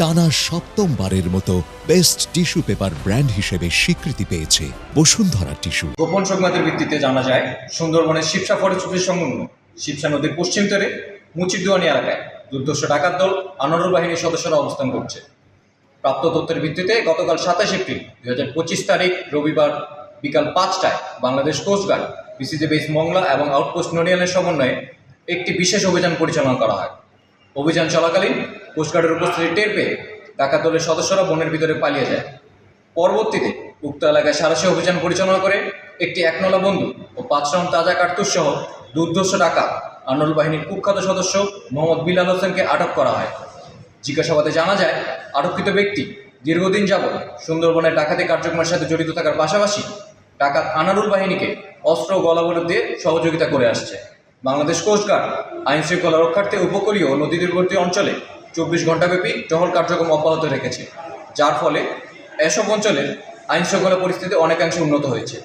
টানা সপ্তমবারের মতো best tissue paper brand হিসেবে স্বীকৃতি পেয়েছে বসুন্ধরা টিস্যু। গোপন সংবাদের ভিত্তিতে জানা যায়, সুন্দরবনের শিবসা ফরেস্ট সংলগ্ন শিবসা নদীর পশ্চিম তীরে মুচিরদুয়ানি এলাকায় দুর্ধর্ষ ডাকাত দল আনোয়ার বাহিনীর সদস্যরা অবস্থান করছে। প্রাপ্ত তথ্যের ভিত্তিতে গতকাল সাতাশ এপ্রিল দুই হাজার পঁচিশ তারিখ রবিবার বিকাল পাঁচটায় Bangladesh coast guard BCG base Mongla এবং আউটপোস্ট নড়িয়ালের সমন্বয়ে একটি বিশেষ অভিযান পরিচালনা করা হয়। অভিযান চলাকালীন কোস্টগার্ডের উপস্থিতি টের পেয়ে ডাকাত দলের সদস্যরা বনের ভিতরে পালিয়ে যায়। পরবর্তীতে উক্ত এলাকায় সারাশি অভিযান পরিচালনা করে একটি একনলা বন্ধু ও পাঁচ রাউন্ড তাজা কার্তুজ সহ দুর্ধর্ষ ডাকাত আন্দোলন বাহিনীর কুখ্যাত সদস্য মোহাম্মদ বিলাল হোসেনকে আটক করা হয়। জিজ্ঞাসাবাদে জানা যায়, আটককৃত ব্যক্তি দীর্ঘদিন যাবৎ সুন্দরবনের ডাকাতি কার্যক্রমের সাথে জড়িত থাকার পাশাপাশি ডাকাত আনারুল বাহিনীকে অস্ত্র গলাবরত দিয়ে সহযোগিতা করে আসছে। বাংলাদেশ কোস্টগার্ড আইন শৃঙ্খলা রক্ষার্থে উপকূলীয় নদী তীরবর্তী অঞ্চলে চব্বিশ ঘণ্টাব্যাপী টহল কার্যক্রম অব্যাহত রেখেছে, যার ফলে এসব অঞ্চলের আইন শৃঙ্খলা পরিস্থিতি অনেকাংশে উন্নত হয়েছে।